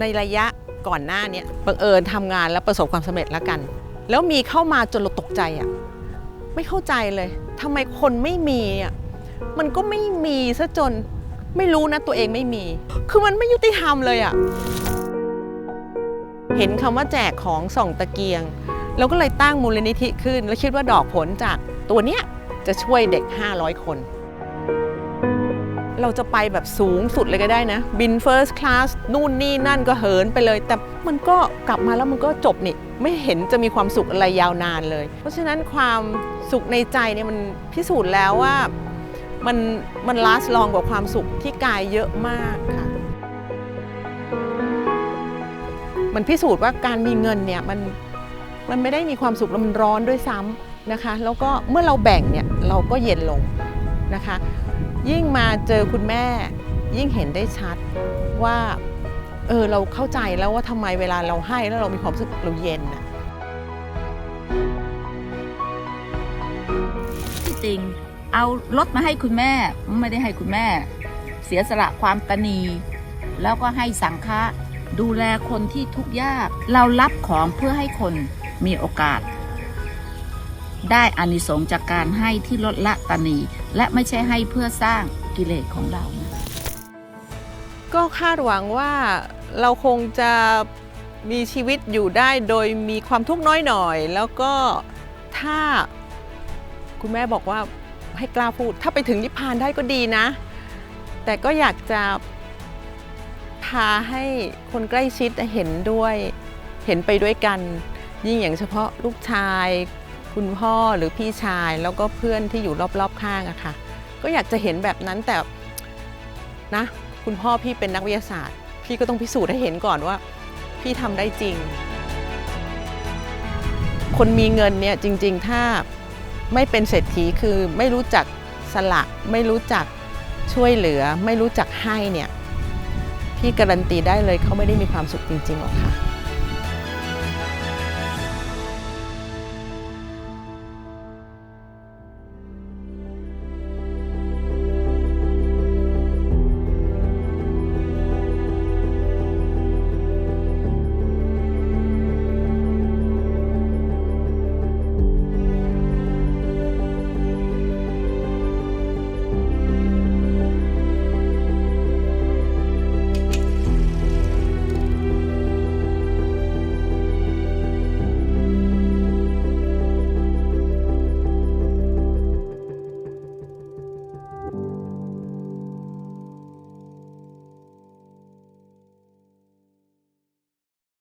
ในระยะก่อนหน้าเนี้ยบังเอิญทำงานแล้วประสบความสำเร็จแล้วกัน แล้วมีเข้ามาจนเราตกใจอะ่ะไม่เข้าใจเลยทำไมคนไม่มีอะมันก็ไม่มีซะจนไม่รู้นะตัวเองไม่มี คือมันไม่ยุติธรรมเลยอะเห็นคำว่าแจกของส่องตะเกียงเราก็เลยตั้งมูลนิธิขึ้น แล้วคิดว่าดอกผลจากตัวเนี้ยจะช่วยเด็ก 500 คน เราจะไปแบบสูงสุดเลยก็ได้นะ บิน First Class นู่นนี่นั่นก็เหินไปเลย แต่มันก็กลับมาแล้วมันก็จบนี่ ไม่เห็นจะมีความสุขอะไรยาวนานเลย เพราะฉะนั้นความสุขในใจเนี่ยมันพิสูจน์แล้วว่ามันมันลาสลองกว่าความสุขที่กายเยอะมากค่ะ มันพิสูจน์ว่าการมีเงินเนี่ยมันมันไม่ได้มีความสุขแล้วมันร้อนด้วยซ้ำนะคะ แล้วก็เมื่อเราแบ่งเนี่ยเราก็เย็นลงนะคะ ยิ่งมาเจอคุณแม่ ยิ่งเห็นได้ชัดว่าเออเราเข้าใจแล้วว่าทำไมเวลาเราให้แล้วเรามีความรู้สึกเราเย็นนะที่จริงเอารถมาให้คุณแม่ไม่ได้ให้คุณแม่ เสียสละความตนี แล้วก็ให้สังฆะดูแลคนที่ทุกข์ยาก เรารับของเพื่อให้คนมีโอกาส ได้อานิสงส์จากการให้ที่ลดละตนี และไม่ใช่ให้เพื่อสร้างกิเลสของเรานะก็คาดหวังว่าเราคงจะมีชีวิตอยู่ได้โดยมีความทุกข์น้อยหน่อย แล้วก็ถ้าคุณแม่บอกว่าให้กล้าพูด ถ้าไปถึงนิพพานได้ก็ดีนะ แต่ก็อยากจะพาให้คนใกล้ชิดเห็นด้วย เห็นไปด้วยกัน ยิ่งอย่างเฉพาะลูกชาย คุณพ่อหรือพี่ชายแล้วก็เพื่อนที่อยู่รอบๆข้างอะค่ะ ก็อยากจะเห็นแบบนั้นแต่นะ คุณพ่อพี่เป็นนักวิทยาศาสตร์ พี่ก็ต้องพิสูจน์ให้เห็นก่อนว่า พี่ทำได้จริง คนมีเงินเนี่ยจริง ๆ ถ้าไม่เป็นเศรษฐีคือไม่รู้จักสละไม่รู้จักช่วยเหลือ ไม่รู้จักให้เนี่ย พี่การันตีได้เลยเขาไม่ได้มีความสุขจริงๆหรอกค่ะ